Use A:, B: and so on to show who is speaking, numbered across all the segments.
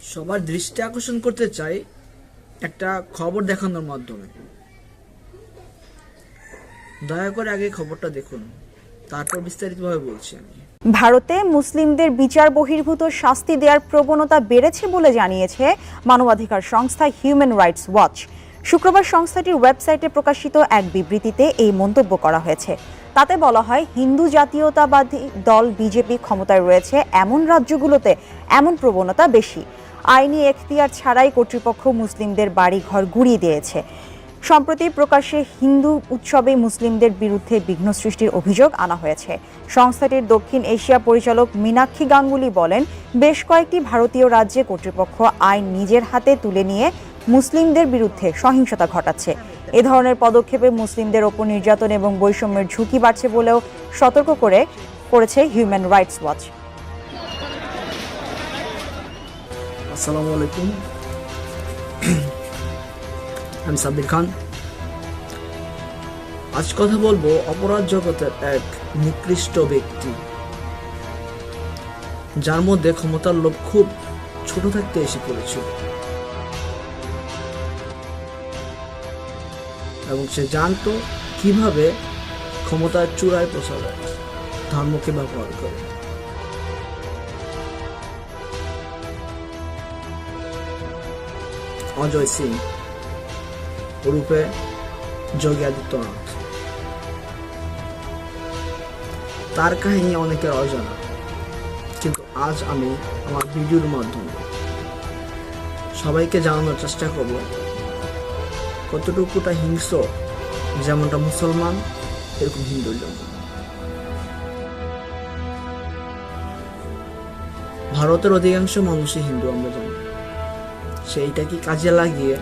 A: সবার দৃষ্টি আকর্ষণ করতে চাই একটা খবর দেখানোর মাধ্যমে। দয়া করে আগে খবরটা দেখুন, তারপর বিস্তারিতভাবে বলছি আমি।
B: ভারতে মুসলিমদের বিচার বহির্ভূত শাস্তি দেওয়ার প্রবণতা বেড়েছে বলে জানিয়েছে মানবাধিকার সংস্থা হিউম্যান রাইটস ওয়াচ। শুক্রবার সংস্থাটির ওয়েবসাইটে প্রকাশিত এক বিবৃতিতে এই মন্তব্য করা হয়েছে। তাতে বলা হয়, হিন্দু জাতীয়তাবাদী দল বিজেপি ক্ষমতায় রয়েছে এমন রাজ্যগুলোতে এমন প্রবণতা বেশি। আইনি এখতিয়ার ছাড়াই কর্তৃপক্ষ মুসলিমদের বাড়ি ঘর গুড়িয়ে দিয়েছে। সম্প্রতি প্রকাশ্যে হিন্দু উৎসবে মুসলিমদের বিরুদ্ধে বিঘ্ন সৃষ্টির অভিযোগ আনা হয়েছে। সংস্থাটির দক্ষিণ এশিয়া পরিচালক মীনাক্ষী গাঙ্গুলি বলেন, বেশ কয়েকটি ভারতীয় রাজ্যে কর্তৃপক্ষ আইন নিজের হাতে তুলে নিয়ে মুসলিমদের বিরুদ্ধে সহিংসতা ঘটাচ্ছে। এ ধরনের পদক্ষেপে মুসলিমদের ওপর নির্যাতন এবং বৈষম্যের ঝুঁকি বাড়ছে বলেও সতর্ক করে করেছে হিউম্যান রাইটস ওয়াচ
A: আসসালামু আলাইকুম। আমি সাব্বির খান। আজ কথা বলব অপরাধ জগতের এক নিকৃষ্ট ব্যক্তি, যার মধ্যে ক্ষমতার লোভ খুব ছোট থাকতে এসে পড়েছিল। এবং সে জানতো কীভাবে ক্ষমতার চূড়ায় পৌঁছাবে ধর্মকে ব্যবহার করে। অজয় সিং রূপে যোগী আদিত্যনাথ। তার কাহিনী অনেকের অজানা, কিন্তু আজ আমি আমার ভিডিওর মাধ্যমে সবাইকে জানানোর চেষ্টা করব কতটুকুটা হিংস্র যেমনটা মুসলমান, এরকম হিন্দুর জন্য ভারতের অধিকাংশ মানুষই হিন্দু, আমরা জানি। সেইটাকে কাজে লাগিয়ে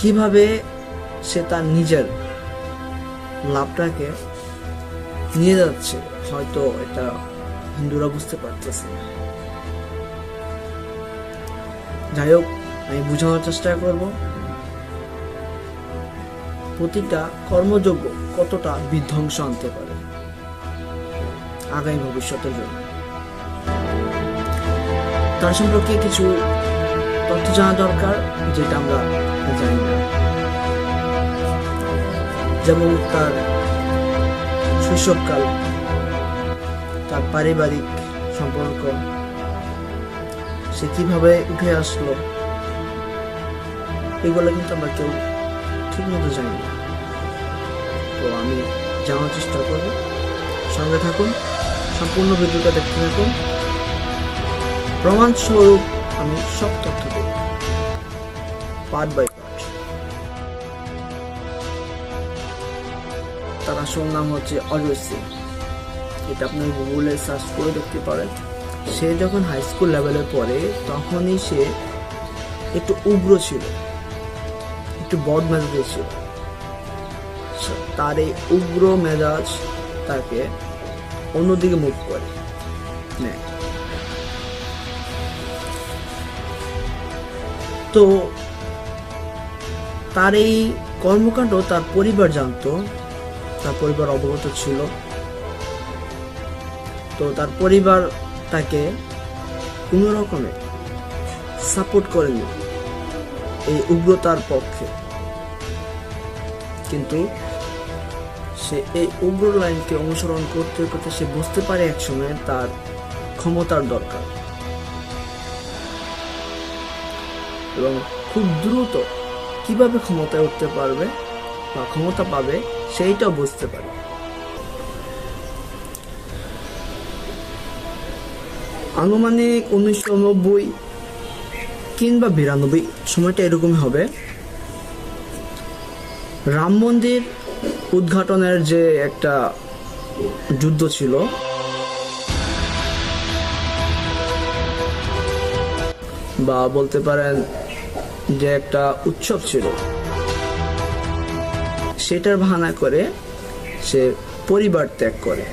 A: কীভাবে সে তার নিজের লাভটাকে নিয়ে যাচ্ছে, হয়তো এটা হিন্দুরা বুঝতে পারতেছে না। যাই হোক, আমি বোঝানোর চেষ্টা করব প্রতিটা কর্মযোগ্য কতটা বিধ্বংস আনতে পারে, আগামী ভবিষ্যতের জন্য তার সম্পর্কে কিছু তথ্য জানা দরকার, যেটা আমরা জানি না। যেমন তার শৈশবকাল, তার পারিবারিক সম্পর্ক, সে কীভাবে উঠে আসলো, এগুলো কিন্তু আমরা কেউ ঠিক মতো জানি না। তো আমি জানার চেষ্টা করব। সঙ্গে থাকুন, সম্পূর্ণ ভিডিওটা দেখতে থাকুন। প্রমাণস্বরূপ আমি সব তথ্য দেব। পার্ট বাই পার্ট তার আসল নাম হচ্ছে অজয় সিং এটা আপনি গুগলে সার্চ করে দেখতে পারেন। সে যখন হাই স্কুল লেভেলে পড়ে, তখনই সে একটু উগ্র ছিল। একটু বদ মেজাজে ছিল। তার এই উগ্র মেজাজ তাকে অন্যদিকে মুভ করে। নেয় তো তার এই কর্মকাণ্ড তার পরিবার জানতো, তার পরিবার অবগত ছিল। তো তার পরিবার তাকে কোনো রকমে সাপোর্ট করেনি এই উগ্রতার পক্ষে। কিন্তু সে এই উগ্র লাইনকে অনুসরণ করতে করতে সে বুঝতে পারে একসময় তার ক্ষমতার দরকার। এবং খুব দ্রুত কীভাবে ক্ষমতায় উঠতে পারবে বা ক্ষমতা পাবে সেইটাও বুঝতে পারে আনুমানিক উনিশশো নব্বই কিংবা বিরানব্বই, সময়টা এরকমই হবে। রাম মন্দির উদ্ঘাটনের যে একটা যুদ্ধ ছিল, বা বলতে পারেন যে একটা উৎসব ছিল সেটার বাহানা করে সে পরিবার ত্যাগ করে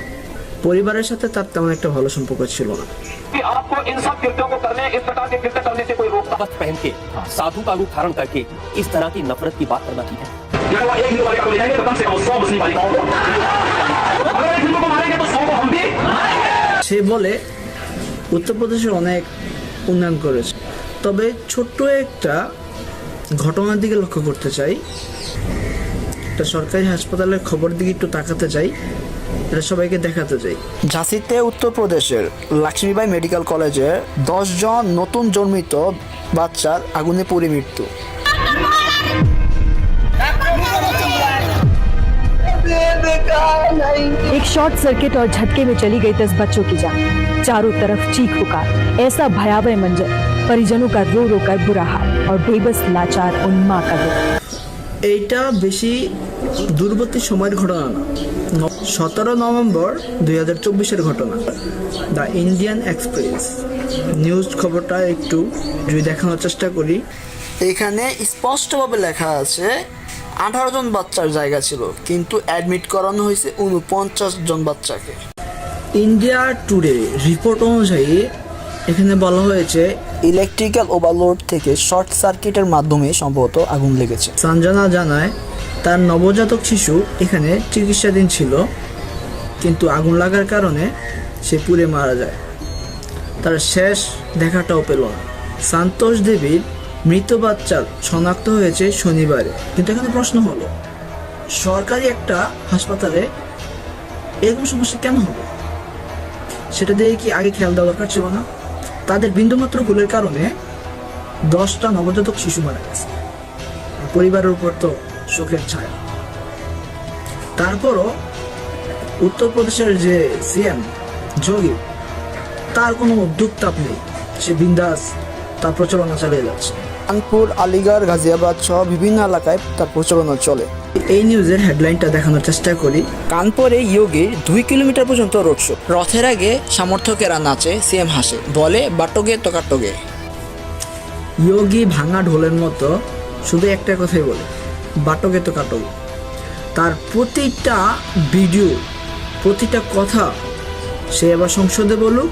A: পরিবারের সাথে তার তেমন একটা ভালো সম্পর্ক ছিল না
C: कि आपको इन सब कृत्यों को करने इस प्रकार के कृत्य करने से कोई रोकता
D: वस्त्र पहन के साधु का रूप धारण करके इस तरह की नफरत की बात करना ठीक है
C: अगर वो एक हिंदू बालिका को ले जाएंगे तो कम से कम सौ मुस्लिम बालिकाओं को अगर एक हिंदू को मारेंगे तो सौ को हम भी
A: সে বলে উত্তরপ্রদেশে অনেক উন্নয়ন করেছে তবে ছোট্ট একটা ঘটনার দিকে লক্ষ্য করতে চাই একটা সরকারি হাসপাতালের খবর দিকে একটু তাকাতে চাই এটা সবাইকে দেখাতে চাই ঝাঁসিতে উত্তরপ্রদেশের লক্ষ্মীবাই মেডিকেল কলেজে জন নতুন জন্মিত বাচ্চার আগুনে পুড়ে মৃত্যু
E: एक शॉर्ट सर्किट और झटके में चली गई दस बच्चों की जान चारों तरफ चीख पुकार ऐसा भयावह मंजर परिजनों का रो रो कर बुरा हाल और बेबस लाचार उन माँ का दुख
A: এইটা বেশি দূরবর্তী সময়ের ঘটনা না সতেরো নভেম্বর দুই হাজার চব্বিশের ঘটনা দ্য ইন্ডিয়ান এক্সপ্রেস নিউজ খবরটা একটু যদি দেখানোর চেষ্টা করি এখানে স্পষ্টভাবে লেখা আছে আঠারো জন বাচ্চার জায়গা ছিল কিন্তু অ্যাডমিট করানো হয়েছে উনপঞ্চাশ জন বাচ্চাকে ইন্ডিয়া টুডে রিপোর্ট অনুযায়ী এখানে বলা হয়েছে ইলেকট্রিক্যাল ওভারলোড থেকে শর্ট সার্কিটের মাধ্যমে সম্ভবত আগুন লেগেছে। সঞ্জনা জানায় তার নবজাতক শিশু এখানে চিকিৎসাধীন ছিল কিন্তু আগুন লাগার কারণে সে পুড়ে মারা যায়। তার শেষ দেখাটাও পেল না। সান্তোষ দেবীর মৃত বাচ্চা শনাক্ত হয়েছে শনিবারে। কিন্তু এখানে প্রশ্ন হলো সরকারি একটা হাসপাতালে এরকম সমস্যা কেন হবে? সেটা দিয়ে কি আগে খেয়াল দেওয়া দরকার ছিল না? তাদের বিন্দুমাত্র ভুলের কারণে দশটা নবজাতক শিশু মারা গেছে। পরিবারের উপর তো শোকের ছায়া। তারপরও উত্তরপ্রদেশের যে সিএম যোগী, তার কোনো উদ্যোগ তাপ নেই। সে বিন্দাস তার প্রচলনা চালিয়ে যাচ্ছে। কানপুর আলিগড় গাজিয়াবাদ সহ বিভিন্ন এলাকায় তার প্রচারণা চলে। এই নিউজের হেডলাইনটা দেখানোর চেষ্টা করি। কানপুরে ইয়োগির দুই কিলোমিটার পর্যন্ত রোড শো রথের আগে সমর্থকেরা নাচে সিএম হাসে। বলে বাটগে তোকাটগে ইয়োগি ভাঙা ঢোলের মতো শুধু একটা কথাই বলে বাটগে তোকাটগে তার প্রতিটা ভিডিও প্রতিটা কথা সে আবার সংসদে বলুক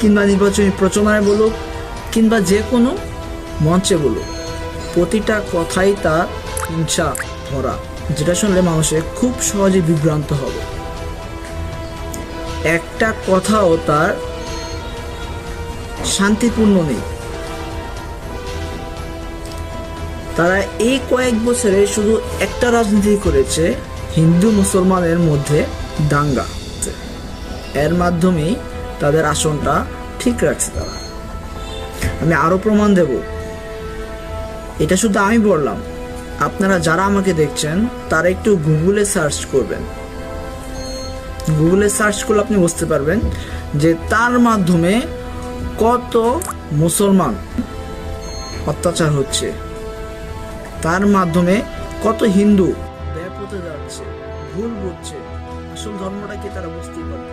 A: কিংবা নির্বাচনী প্রচারণায় বলুক কিংবা যে কোনো মঞ্চে বলুক। প্রতিটা কথাই তার হিংসা ভরা, যেটা শুনলে মানুষে খুব সহজে বিভ্রান্ত হবে। একটা কথাও তার শান্তিপূর্ণ নেই। তারা এই কয়েক বছরে শুধু একটা রাজনীতি করেছে, হিন্দু মুসলমানের মধ্যে দাঙ্গা। এর মাধ্যমেই তাদের আসনটা ঠিক রাখছে তারা। আমি আরও প্রমাণ দেব। এটা শুধু আমি বললাম। আপনারা যারা আমাকে দেখছেন, তারা একটু গুগলে সার্চ করবেন। গুগলে সার্চ করলে আপনি বুঝতে পারবেন যে তার মাধ্যমে কত মুসলমান অত্যাচার হচ্ছে। তার মাধ্যমে কত হিন্দু ব্যাপতে যাচ্ছে, ভুল বুঝছে। আসল ধর্মটাকে তারা বুঝতেই পারতেছে